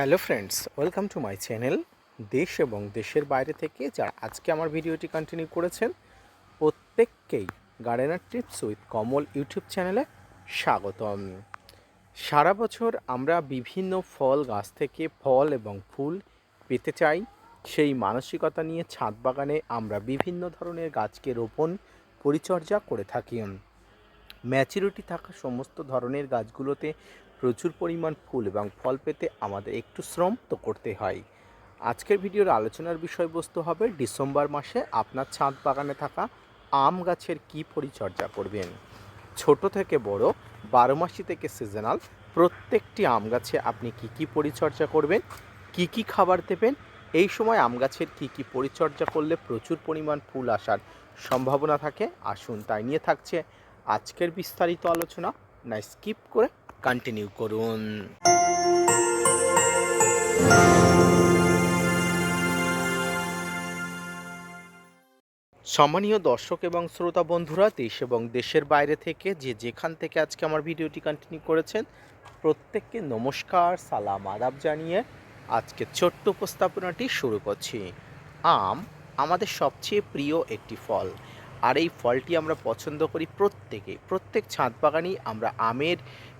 Hello friends, welcome to my channel দেশ এবং দেশের বাইরে থেকে যারা আজকে আমার ভিডিওটি কন্টিনিউ করেছেন, প্রত্যেককেই gardener tips with Kamal YouTube চ্যানেলে স্বাগতম। সারা বছর আমরা বিভিন্ন ফল গাছ থেকে ফল এবং ফুল পেতে চাই, সেই মানসিকতা নিয়ে ছাদ বাগানে আমরা বিভিন্ন ধরনের গাছকে রোপণ পরিচর্যা করে থাকি। ম্যাচুরিটি থাকা সমস্ত ধরনের গাছগুলোতে প্রচুর পরিমাণ ফুল এবং ফল পেতে আমাদের একটু শ্রম তো করতে হয়। আজকের ভিডিওর আলোচনার বিষয়বস্তু হবে ডিসেম্বর মাসে আপনার ছাদ বাগানে থাকা আম গাছের কী পরিচর্যা করবেন। ছোট থেকে বড়, বারো মাসি থেকে সিজনাল প্রত্যেকটি আম গাছে আপনি কি কি পরিচর্যা করবেন, কি কি খাবার দেবেন, এই সময় আম গাছের কী কী পরিচর্যা করলে প্রচুর পরিমাণ ফুল আসার সম্ভাবনা থাকে, আসুন তাই নিয়ে থাকছে আজকের বিস্তারিত আলোচনা। না স্কিপ করে কন্টিনিউ করুন। সম্মানীয় দর্শক এবং শ্রোতা বন্ধুরা, দেশ এবং দেশের বাইরে থেকে যে যেখান থেকে আজকে আমার ভিডিওটি কন্টিনিউ করেছেন, প্রত্যেককে নমস্কার, সালাম, আদাব জানিয়ে আজকে ছোট্ট উপস্থাপনাটি শুরু করছি। আম আমাদের সবচেয়ে প্রিয় একটি ফল। আর এই ফলটি আমরা পছন্দ করি প্রত্যেকে। প্রত্যেক ছাদ বাগানই আমরা আমের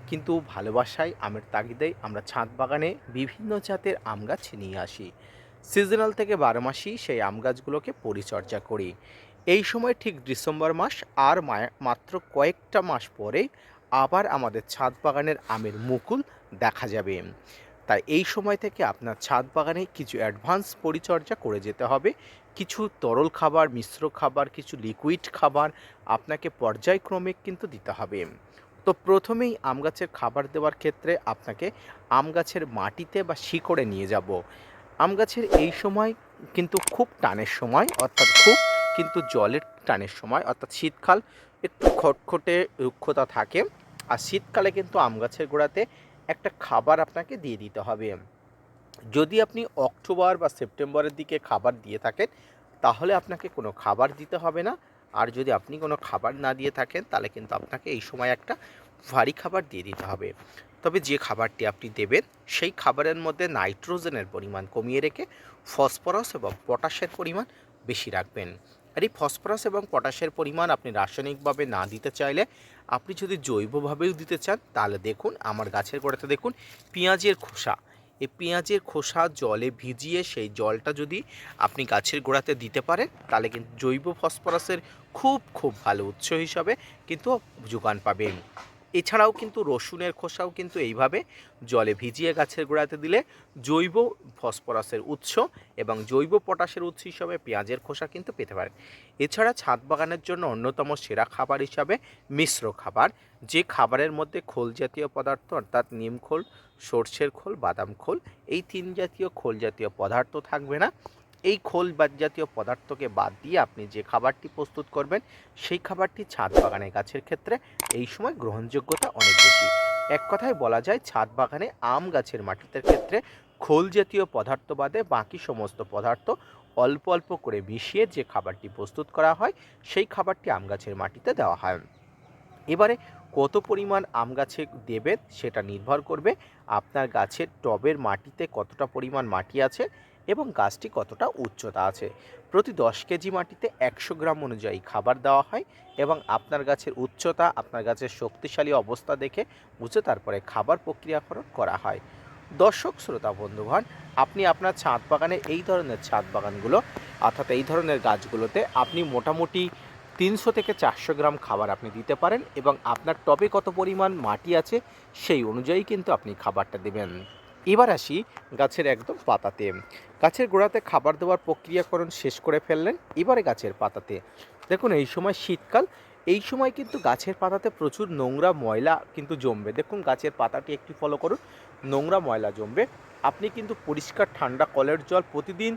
কিন্তু ভালোবাসায় আমের তাগিদেই আমরা ছাদ বাগানে বিভিন্ন জাতের আম গাছ নিয়ে আসি। সিজনাল থেকে বারো মাসই সেই আম গাছগুলোকে পরিচর্যা করি। এই সময় ঠিক ডিসেম্বর মাস আর মাত্র কয়েকটা মাস পরে আবার আমাদের ছাদ বাগানের আমের মুকুল দেখা যাবে। তাই এই সময় থেকে আপনার ছাদ বাগানে কিছু অ্যাডভান্স পরিচর্যা করে যেতে হবে। কিছু তরল খাবার, মিশ্র খাবার, কিছু লিকুইড খাবার আপনাকে পর্যায়ক্রমে কিন্তু দিতে হবে। তো প্রথমেই আম গাছের খাবার দেওয়ার ক্ষেত্রে আপনাকে আম গাছের মাটিতে বা শিকড়ে নিয়ে যাব। আম গাছের এই সময় কিন্তু খুব টানের সময়, অর্থাৎ খুব কিন্তু জলের টানের সময়, অর্থাৎ শীতকাল একটু খটখটে রুক্ষতা থাকে। আর শীতকালে কিন্তু আম গাছের গোড়াতে একটা খাবার আপনাকে দিয়ে দিতে হবে। যদি আপনি অক্টোবর বা সেপ্টেম্বরের দিকে খাবার দিয়ে থাকেন, তাহলে আপনাকে কোনো খাবার দিতে হবে না। আর যদি আপনি কোনো খাবার না দিয়ে থাকেন, তাহলে কিন্তু আপনাকে এই সময় একটা ভারী খাবার দিয়ে দিতে হবে। তবে যে খাবারটি আপনি দেবেন, সেই খাবারের মধ্যে নাইট্রোজেনের পরিমাণ কমিয়ে রেখে ফসফরাস এবং পটাশের পরিমাণ বেশি রাখবেন। আর এই ফসফরাস এবং পটাশের পরিমাণ আপনি রাসায়নিকভাবে না দিতে চাইলে আপনি যদি জৈবভাবেও দিতে চান, তাহলে দেখুন, আমার গাছের গোড়াতে দেখুন, পেঁয়াজের খোসা। এই পেঁয়াজের খোসা জলে ভিজিয়ে সেই জলটা যদি আপনি গাছের গোড়াতে দিতে পারেন, তাহলে কিন্তু জৈব ফসফরাসের খুব খুব ভালো উৎস হিসাবে কিন্তু যোগান পাবেন। এছাড়াও কিন্তু রসুনের খোসাও কিন্তু এইভাবে জলে ভিজিয়ে গাছের গোড়াতে দিলে জৈব ফসফরাসের উৎস এবং জৈব পটাশের উৎস হিসাবে পেঁয়াজের খোসা কিন্তু পেতে পারেন। এছাড়া ছাদ বাগানের জন্য অন্যতম সেরা খাবার হিসাবে মিশ্র খাবার, যে খাবারের মধ্যে খোল জাতীয় পদার্থ অর্থাৎ নিম খোল, সর্ষের খোল, বাদাম খোল, এই তিন জাতীয় খোল জাতীয় পদার্থ থাকবে না। এই খোল জাতীয় পদার্থকে বাদ দিয়ে আপনি যে খাবারটি প্রস্তুত করবেন, সেই খাবারটি ছাদ বাগানের গাছের ক্ষেত্রে এই সময় গ্রহণযোগ্যতা অনেক বেশি। এক কথায় বলা যায়, ছাদ বাগানে আম গাছের মাটিতে ক্ষেত্রে খোল জাতীয় পদার্থ বাদে বাকি সমস্ত পদার্থ অল্প অল্প করে মিশিয়ে যে খাবারটি প্রস্তুত করা হয়, সেই খাবারটি আম গাছের মাটিতে দেওয়া হয়। এবারে কত পরিমাণ আম গাছে দেবেন সেটা নির্ভর করবে আপনার গাছের টবের মাটিতে কতটা পরিমাণ মাটি আছে এবং গাছটি কতটা উচ্চতা আছে। প্রতি দশ কেজি মাটিতে একশো গ্রাম অনুযায়ী খাবার দেওয়া হয় এবং আপনার গাছের উচ্চতা, আপনার গাছের শক্তিশালী অবস্থা দেখে বুঝে তারপরে খাবার প্রক্রিয়াকরণ করা হয়। দর্শক, শ্রোতা, বন্ধুগণ, আপনি আপনার ছাদ বাগানে এই ধরনের ছাদ বাগানগুলো, অর্থাৎ এই ধরনের গাছগুলোতে আপনি মোটামুটি তিনশো থেকে চারশো গ্রাম খাবার আপনি দিতে পারেন এবং আপনার টবে কত পরিমাণ মাটি আছে সেই অনুযায়ী কিন্তু আপনি খাবারটা দেবেন। এবার আসি গাছের একদম পাতাতে। গাছের গোড়াতে খাবার দেওয়ার প্রক্রিয়াকরণ শেষ করে ফেললেন, এবারে গাছের পাতাতে। দেখুন, এই সময় শীতকাল, এই সময় কিন্তু গাছের পাতাতে প্রচুর নোংরা ময়লা কিন্তু জমবে। দেখুন, গাছের পাতাটি একটি ফলো করুন, নোংরা ময়লা জমবে। আপনি কিন্তু পরিষ্কার ঠান্ডা কলের জল প্রতিদিন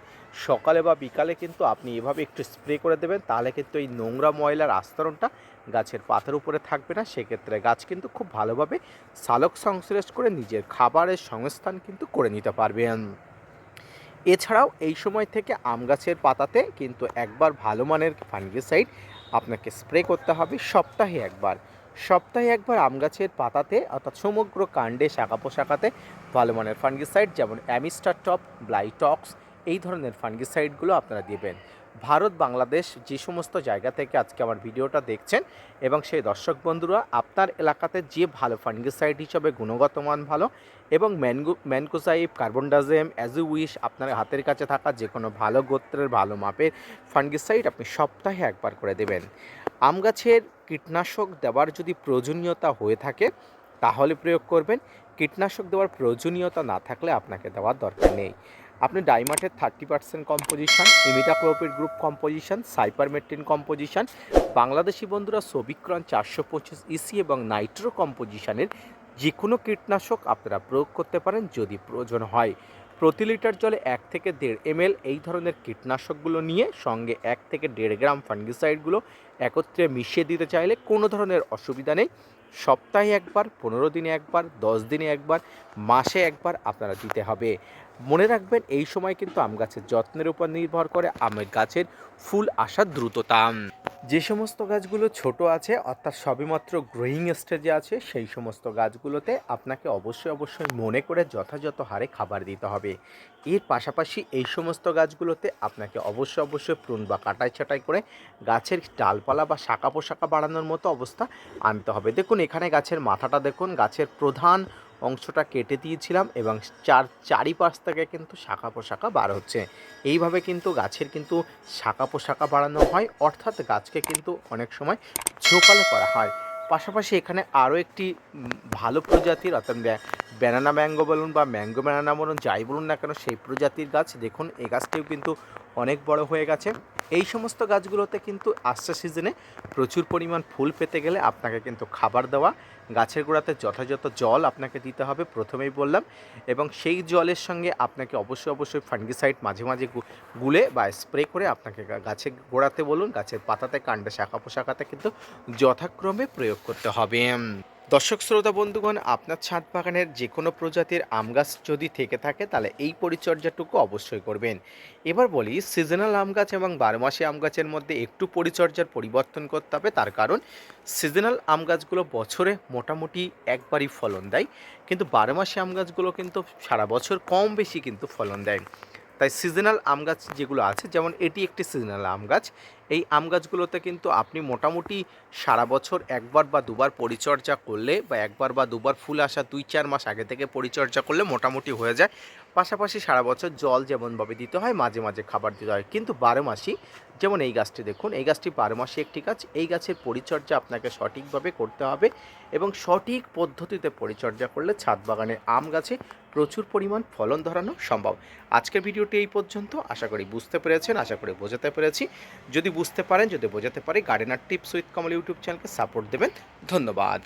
সকালে বা বিকালে কিন্তু আপনি এভাবে একটু স্প্রে করে দেবেন, তাহলে কিন্তু এই নোংরা ময়লার আস্তরণটা গাছের পাতার উপরে থাকবে না। সেক্ষেত্রে গাছ কিন্তু খুব ভালোভাবে সালোক সংশ্লেষ করে নিজের খাবারের সংস্থান কিন্তু করে নিতে পারবেন। এছাড়াও এই সময় থেকে আম গাছের পাতাতে কিন্তু একবার ভালো মানের ফাঙ্গিসাইড আপনাকে স্প্রে করতে হবে সপ্তাহে একবার। সপ্তাহে একবার আম গাছের পাতাতে অর্থাৎ সমগ্র কাণ্ডে শাখা পোশাকাতে ভালো মানের ফাঙ্গিসাইড যেমন অ্যামিস্টার টপ ব্লাইটক্স এই ধরনের ফাঙ্গিসাইডগুলো আপনারা দিবেন। ভারত, বাংলাদেশ যে সমস্ত জায়গা থেকে আজকে আমার ভিডিওটা দেখছেন এবং সেই দর্শক বন্ধুরা, আপনার এলাকাতে যে ভালো ফাঙ্গিসাইড হিসাবে গুণগত মান ভালো এবং ম্যানগো ম্যানকোসাইভ কার্বনডাজেম অ্যাজুইশ আপনার হাতের কাছে থাকা যে কোনো ভালো গোত্রের, ভালো মাপের ফাঙ্গিসাইড আপনি সপ্তাহে একবার করে দেবেন। আম গাছের কীটনাশক দেওয়ার যদি প্রয়োজনীয়তা হয়ে থাকে, তাহলে প্রয়োগ করবেন। কীটনাশক দেওয়ার প্রয়োজনীয়তা না থাকলে আপনাকে দেওয়ার দরকার নেই। আপনি ডাইমাটের thirty percent composition, imidacloprid group composition, cypermethrin composition, Bangladeshi বন্ধুরা সবিক্রন চারশো পঁচিশ ইসি এবং নাইট্রো কম্পোজিশনের যে কোনো কীটনাশক আপনারা প্রয়োগ করতে পারেন যদি প্রয়োজন হয়। প্রতি লিটার জলে এক থেকে দেড় এমএল এই ধরনের কীটনাশকগুলো নিয়ে সঙ্গে এক থেকে দেড় গ্রাম ফাঙ্গিসাইডগুলো একত্রে মিশিয়ে দিতে চাইলে কোনো ধরনের অসুবিধা নেই। সপ্তাহে একবার, পনেরো দিনে একবার, দশ দিনে একবার, মাসে একবার আপনারা দিতে হবে। মনে রাখবেন, এই সময় কিন্তু আম গাছের যত্নের উপর নির্ভর করে আমের গাছের ফুল আসার দ্রুততা যে সমস্ত গাছগুলো ছোট আছে, অর্থাৎ সবেমাত্র গ্রোয়িং স্টেজে আছে, সেই সমস্ত গাছগুলোতে আপনাকে অবশ্যই অবশ্যই মনে করে যথাযথ হারে খাবার দিতে হবে। এর পাশাপাশি এই সমস্ত গাছগুলোতে আপনাকে অবশ্যই অবশ্যই প্রুন বা কাটাই ছাটাই করে গাছের ডালপালা বা শাখা পোশাকা বাড়ানোর মতো অবস্থা আনতে হবে। দেখুন, এখানে গাছের মাথাটা দেখুন, গাছের প্রধান অংশটা কেটে দিয়েছিলাম এবং চার চারিপাশ থেকে কিন্তু শাখা পোশাকা বার হচ্ছে। এইভাবে কিন্তু গাছের কিন্তু শাখা পোশাকা বাড়ানো হয়, অর্থাৎ গাছকে কিন্তু অনেক সময় ঝোপালো করা হয়। পাশাপাশি এখানে আরও একটি ভালো প্রজাতির অর্থাৎ ব্যানানা ম্যাঙ্গো বলুন বা ম্যাঙ্গো ব্যানানা বলুন, যাই বলুন না কেন, সেই প্রজাতির গাছ, দেখুন, এই গাছটিও কিন্তু অনেক বড় হয়ে গেছে। এই সমস্ত গাছগুলোতে কিন্তু আসছে সিজনে প্রচুর পরিমাণ ফুল পেতে গেলে আপনাকে কিন্তু খাবার দেওয়া, গাছের গোড়াতে যথাযথ জল আপনাকে দিতে হবে প্রথমেই বললাম এবং সেই জলের সঙ্গে আপনাকে অবশ্যই অবশ্যই ফাঙ্গিসাইড মাঝে মাঝে গুলে বা স্প্রে করে আপনাকে গাছের গোড়াতে বলুন, গাছের পাতাতে, কাণ্ডে শাখা পোশাখাতে কিন্তু যথাক্রমে প্রয়োগ করতে হবে। দর্শক শ্রোতা বন্ধুগণ, আপনার ছাদ বাগানের যে কোনো প্রজাতির আম গাছ যদি থেকে থাকে, তাহলে এই পরিচর্যাটুকু অবশ্যই করবেন। এবার বলি সিজনাল আম গাছ এবং বারোমাসি আম গাছের মধ্যে একটু পরিচর্যার পরিবর্তন করতে হবে। তার কারণ সিজনাল আম গাছগুলো বছরে মোটামুটি একবারই ফলন দেয়। কিন্তু বারোমাসি আম গাছগুলো কিন্তু সারা বছর কম বেশি কিন্তু ফলন দেয়। তাই সিজনাল আম গাছ যেগুলো আছে, যেমন এটি একটি সিজনাল আম গাছ, এই আম গাছগুলোতে কিন্তু আপনি মোটামুটি সারা বছর একবার বা দুবার পরিচর্যা করলে বা একবার বা দুবার ফুল আসা দুই চার মাস আগে থেকে পরিচর্যা করলে মোটামুটি হয়ে যায়। পাশাপাশি সারা বছর জল যেমনভাবে দিতে হয়, মাঝে মাঝে খাবার দিতে হয়। কিন্তু বারো মাসি যেমন এই গাছটি দেখুন, এই গাছটি বারো মাসে একটি গাছ। এই গাছের পরিচর্যা আপনাকে সঠিকভাবে করতে হবে এবং সঠিক পদ্ধতিতে পরিচর্যা করলে ছাদ বাগানে আম গাছে প্রচুর পরিমাণ ফলন ধরানো সম্ভব। আজকের ভিডিওটি এই পর্যন্ত। আশা করি বুঝতে পেরেছেন, আশা করি বোঝাতে পেরেছি। যদি বুঝতে পারেন, যদি বোঝাতে পারি gardener tips with Kamal YouTube চ্যানেলকে সাপোর্ট দেবেন। ধন্যবাদ।